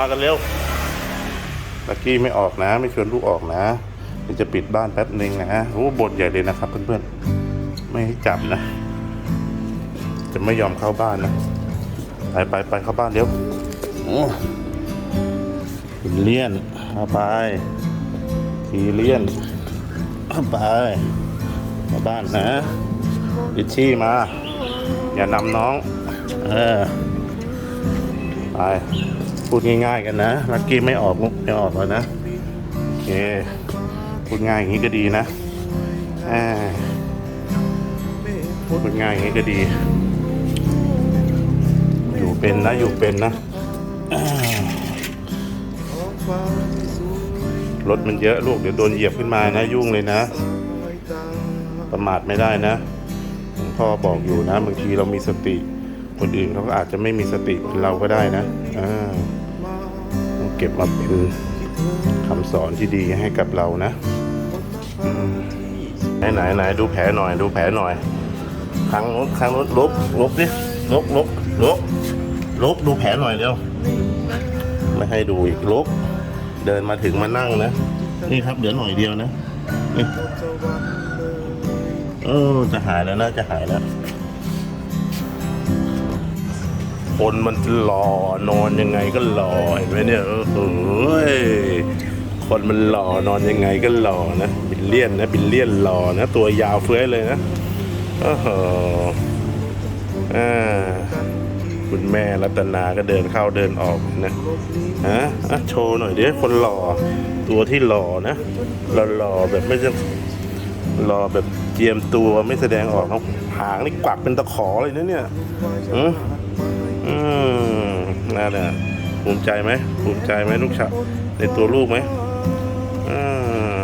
มากันเร็วลักกี้ไม่ออกนะ ไม่ชวนลูกออกนะเดี๋ยวจะปิดบ้านแป๊บหนึ่งนะโอ้บ่นใหญ่เลยนะครับ เพื่อนๆ ไม่ให้จับนะ จะไม่ยอมเข้าบ้านนะ ไปไปไปเข้าบ้านเร็วโอ้ทีเลียนเอาไปทีเลียนเอาไปมาบ้านนะดิชชี่มา อย่านำน้อง เออ ไป พูดง่าย ๆ กันนะลักกี้ไม่ออกมุกไม่ออกแล้วนะโอเคพูดง่ายอย่างนี้ก็ดีนะอ่าพูดง่ายอย่างนี้ก็ดี อยู่เป็นนะอยู่เป็นนะรถมันเยอะลูกเดี๋ยวโดนเหยียบขึ้นมานะ ยุ่งเลยนะ ประมาทไม่ได้นะพ่อบอกอยู่นะบางทีเรามีสติ คนอื่นเขาก็อาจจะไม่มีสติเหมือนเราก็ได้นะอ่าต้องเก็บมาเป็นคำสอนที่ดีให้กับเรานะไหนไหนไหนดูแผลหน่อย ดูแผลหน่อยครั้งนู้นครั้งนู้นลบลบดิลบลบลบลบดูแผลหน่อยเร็วไม่ให้ดูอีกลบเดินมาถึงมานั่งนะนี่ครับเหลือหน่อยเดียวนะนี่เออจะหายแล้วนะจะหายแล้ว คนมันหล่อนอนยังไงก็หล่อเห็นไหมเนี่ยเออเฮ้ยคนมันหล่อนอนยังไงก็หล่อนะบิลเลียนนะบิลเลียนหล่อนะตัวยาวเฟ้ยเลยนะโอ้โหอ่าคุณแม่รัตนาก็เดินเข้าเดินออกนะฮะอะโชว์หน่อยดิคนหล่อตัวที่หล่อนะหล่อๆแบบไม่ใช่หล่อแบบเจียมตัวไม่แสดงออกนะหางนี่กวักเป็นตะขอเลยนะเนี่ยอืมอื มนั่นแหละภูมิใจไหมภูมิใจไหมลูกชายในตัวลูกไหมอืม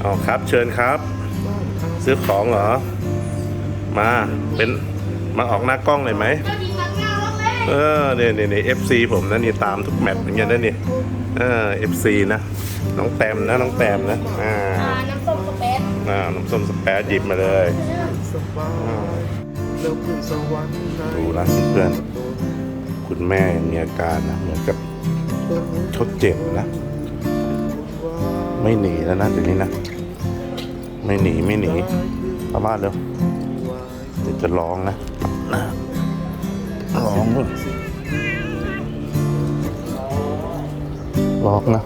เอาครับเชิญครับ ซื้อของเหรอ มาเป็นมาออกหน้ากล้องเลยไหมเออเนี่ยเนี่ยเนี่ยเอฟซีผมนะนี่ตามทุกแมตช์เหมือนกันนะนี่เออเอฟซีนะน้องแตมนะน้องแตมนะอ่าอ่าน้ำส้มสเปซอ่าน้ำส้มสแปรหยิบมาเลยอ่า ดูนะเพื่อนคุณแม่มีอาการนะเหมือนกับเขาเจ็บนะ ไม่หนีแล้วนะเดี๋ยวนี้นะ ไม่หนีไม่หนีเข้าบ้านเร็วเดี๋ยวจะร้องนะร้องร้องนะ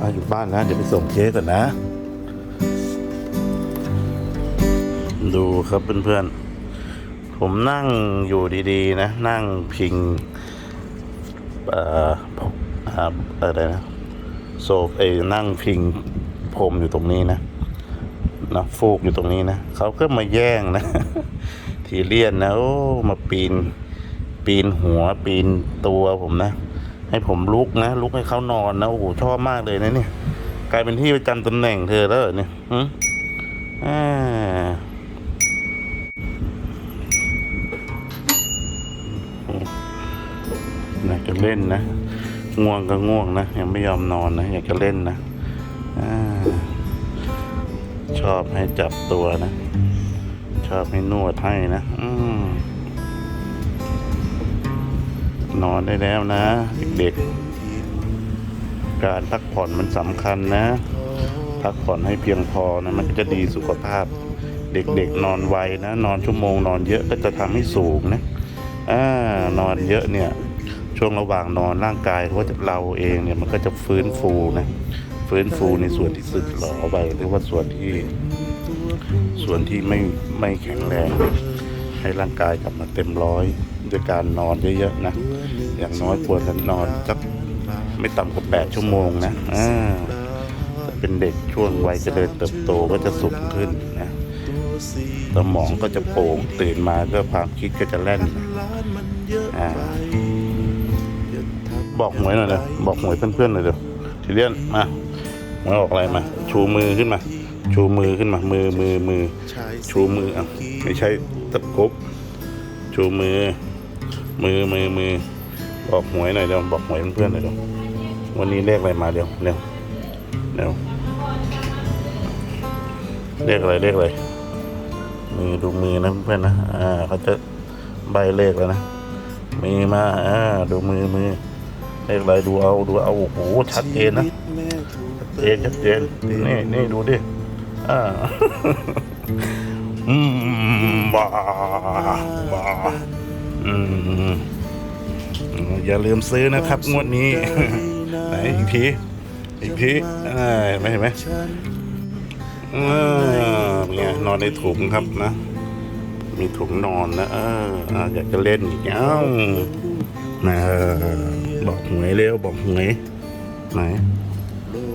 อะอยู่บ้านนะ เดี๋ยวไปส่งเค้กก่อนนะ ดูครับเพื่อนๆ ผมนั่งอยู่ดีๆ นะ นั่งพิงเอ่อผมอ่าอะไรนะโซฟเอนั่งพิงพรมอยู่ตรงนี้นะนะฟูกอยู่ตรงนี้นะเขาก็มาแย่งนะ ทีเลียนนะโอ้มาปีน ปีนหัวปีนตัวผมนะ ให้ผมลุกนะ ลุกให้เขานอนนะโอ้โหชอบมากเลยนะเนี่ย กลายเป็นที่ประจำตำแหน่งเธอแล้วเหรอเนี่ยอ่าอยา เล่นนะ ง่วงก็ง่วงนะ ยังไม่ยอมนอนนะ อยากจะเล่นนะอชอบให้จับตัวนะ ชอบให้นวดให้นะอนอนได้แล้วนะ เด็กๆ การพักผ่อนมันสำคัญนะ พักผ่อนให้เพียงพอนะ มันก็จะดีสุขภาพ เด็กๆ นอนไวนะ นอนชั่วโมง นอนเยอะก็จะทำให้สูงนะอ่านอนเยอะเนี่ย ช่วงระหว่างนอนร่างกายเขาจะเราเองเนี่ยมันก็จะฟื้นฟูนะฟื้นฟูในส่วนที่สึกหรอไปหรือว่าส่วนที่ ส่วนที่ไม่ไม่แข็งแรง ให้ร่างกายกลับมาเต็มร้อยด้วยการนอนเยอะๆนะอย่างน้อยควรจะนอนสักไม่ต่ำกว่าแปดชั่วโมงนะอ่าเป็นเด็กช่วงวัยเจริญเติบโตก็จะสูงขึ้นนะสมองก็จะโป่งตื่นมาก็ความคิดก็จะแล่นอ่า บอกหวยหน่อยเลยวบอกหวยเพื่อนๆหน่อยเดี๋ยวทีเรียนมาหวยออกอะไรมา ชูมือขึ้นมา ชูมือขึ้นมา มือมือมือชูมืออะไม่ใช่ตะกบชูมือ มือมือมือบอกหวยหน่อยเดี๋ยวบอกหวยเพื่อนๆหน่อยเดี๋ยววันนี้เลขอะไรมาเดี๋ยวเร็วเร็วเลขอะไรเลขอะไรมือดูมือนะเพื่อนนะอ่าเขาจะใบเลขแล้วนะมือมาอ่าดูมือมือ เลขอะไรดูเอาดูเอาโอ้โหชัดเจนนะชัดเจนชัดเจนนี่นี่ดูดิอ่าอืมบ้าบ้าอืมอย่าลืมซื้อนะครับงวดนี้ไหนอีกทีอีกทีอ่าเห็นไหมเห็นไหมอ่าเนี่ยนอนในถุงครับนะ มีถุงนอนนะเอออะอยากจะเล่นอีกเอ้านะเออ บอกหวยเร็วบอกหวยไหน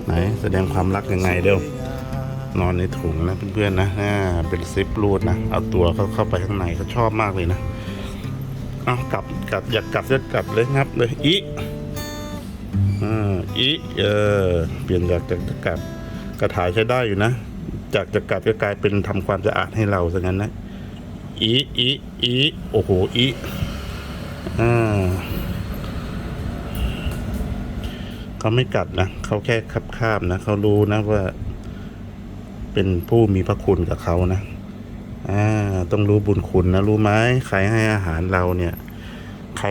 ไหนแสดงความรักยังไงเร็วนอนในถุงนะเพื่อนๆนะอ่าเป็นซิปรูดนะเอาตัวเขาเข้าไปข้างในเขาชอบมากเลยนะเอากลับกลับอยากกลับจะกลับเลยงับเลยอีอ่าอีเออเปลี่ยนจากจากจะกลับกระถายใช้ได้อยู่นะ จากจะกลับก็กลายเป็นทำความสะอาดให้เราซะงั้นนะอีอีอีโอ้โหอีอ่า เขาไม่กัดนะเขาแค่คับคาบนะเขารู้นะว่า เป็นผู้มีพระคุณกับเขานะอ่าต้องรู้บุญคุณนะรู้ไหมใครให้อาหารเราเนี่ย ใคร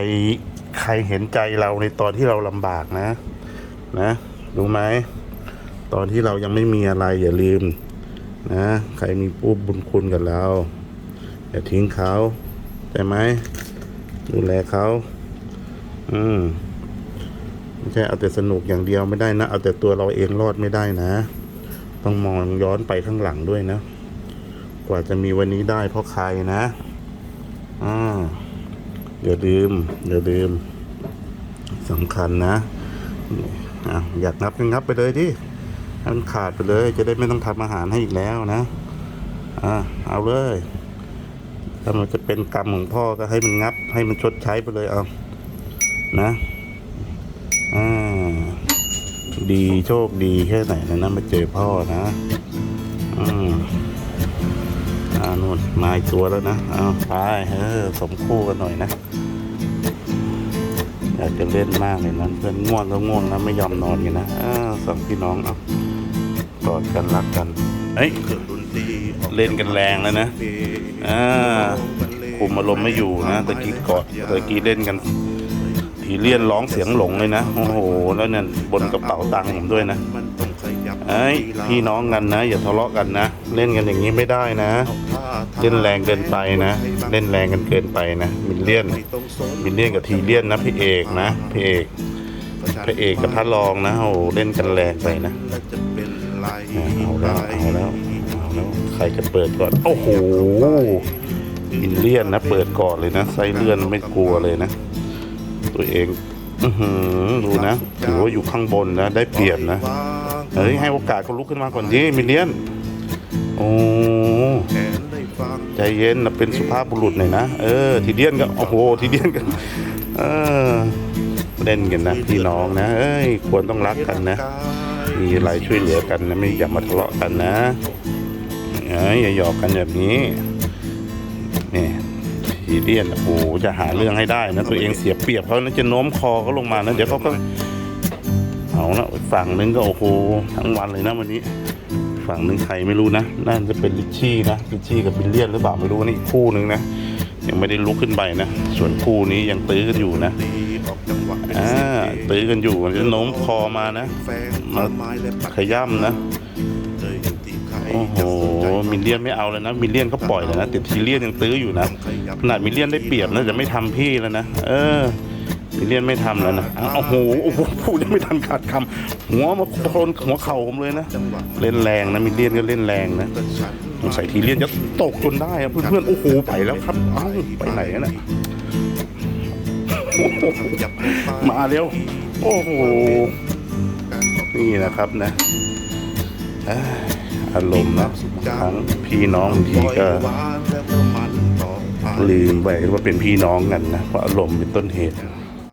ใครเห็นใจเราในตอนที่เราลำบากนะ นะรู้ไหมตอนที่เรายังไม่มีอะไรอย่าลืม นะ ใครมีผู้บุญคุณกับเรา อย่าทิ้งเขาใช่ไหมดูแลเขา อืม ไม่ใช่เอาแต่สนุกอย่างเดียวไม่ได้นะ เอาแต่ตัวเราเองรอดไม่ได้นะ ต้องมองย้อนไปข้างหลังด้วยนะ กว่าจะมีวันนี้ได้เพราะใครนะอ่าอย่าลืม อย่าลืมสำคัญนะอะอยากงับก็งับไปเลยดิให้มันขาดไปเลย จะได้ไม่ต้องทำอาหารให้อีกแล้วนะอ่าเอาเลยถ้ามันจะเป็นกรรมของพ่อก็ให้มันงับ ให้มันชดใช้ไปเลยเอานะ อ่าดีโชคดีแค่ไหนนะนะมาเจอพ่อนะอืมอ่านู่นมาอีกตัวแล้วนะเอาไปเออสมคู่กันหน่อยนะอยากจะเล่นมากเลยนะเพื่อนง่วงก็ง่วงนะไม่ยอมนอนกันนะอ่าสองพี่น้องเอากอดกันรักกันเฮ้ยเล่นกันแรงแล้วนะอ่าคุมอารมณ์ไม่อยู่นะตะกี้กอดตะกี้เล่นกัน ทีเลี่ยนร้องเสียงหลงเลยนะ โอ้โห แล้วเนี่ยบนกระเป๋าตังค์ผมด้วยนะไอ้พี่น้องกันนะ อย่าทะเลาะกันนะ เล่นกันอย่างนี้ไม่ได้นะ เล่นแรงเกินไปนะ เล่นแรงกันเกินไปนะมิลเลียนมิลเลียนกับทีเลียนนะพี่เอกนะพี่เอกพระเอกกับพระรองนะโอ้เล่นกันแรงไปนะเอาแล้วเอาแล้วเอาแล้วใครจะเปิดก่อนโอ้โหมิลเลียนนะ เปิดก่อนเลยนะไส้เลื่อนไม่กลัวเลยนะ ตัวเองอือหือดูนะถือว่าอยู่ข้างบนนะ ได้เปรียบนะเฮ้ยให้โอกาสเขาลุกขึ้นมาก่อนดิมิลเลียน โอ้ใจเย็นนะเป็นสุภาพบุรุษหน่อยนะเออ ทีเดียนก็โอ้โหทีเดียนกันเออเล่นกันนะพี่น้องนะเอ้ยควรต้องรักกันนะ มีอะไรช่วยเหลือกันนะไม่อย่ามาทะเลาะกันนะเอ้ยอย่าหยอกกันแบบนี้นี่ ทีเดียนโอ้โหจะหาเรื่องให้ได้นะตัวเองเสียเปรียบเขานะจะโน้มคอเขาลงมานะเดี๋ยวเขาก็เอาละฝั่งนึงก็โอ้โหทั้งวันเลยนะวันนี้ ฝั่งนึงใครไม่รู้นะน่าจะเป็นลิชชี่นะลิชชี่กับบิลเลียนหรือเปล่าไม่รู้นี่อีกคู่หนึ่งนะยังไม่ได้ลุกขึ้นไปนะส่วนคู่นี้ยังตื้อกันอยู่นะอ่าตื้อกันอยู่จะโน้มคอมานะมาขย้ำนะ โอ้โหมิลเลียนไม่เอาเลยนะ มิลเลียนก็ปล่อยเลยนะแต่ทีเลียนยังตื้ออยู่นะขนาดมิลเลียนได้เปรียบนะจะไม่ทำพี่แล้วนะเออมิลเลียนไม่ทำแล้วนะโอ้โหโอ้โหพูดยังไม่ทันขาดคำหัวมาโดนหัวเข่าผมเลยนะเล่นแรงนะมิลเลียนก็เล่นแรงนะสงสัยทีเลียนจะตกจนได้เพื่อนๆโอ้โหไปแล้วครับเอ้าไปไหนน่ะมาเร็ว โอ้โห นี่นะครับนะเอ้ย อารมณ์นะทั้งพี่น้องบางทีก็ลืมไปว่าเป็นพี่น้องกันนะเพราะอารมณ์เป็นต้นเหตุ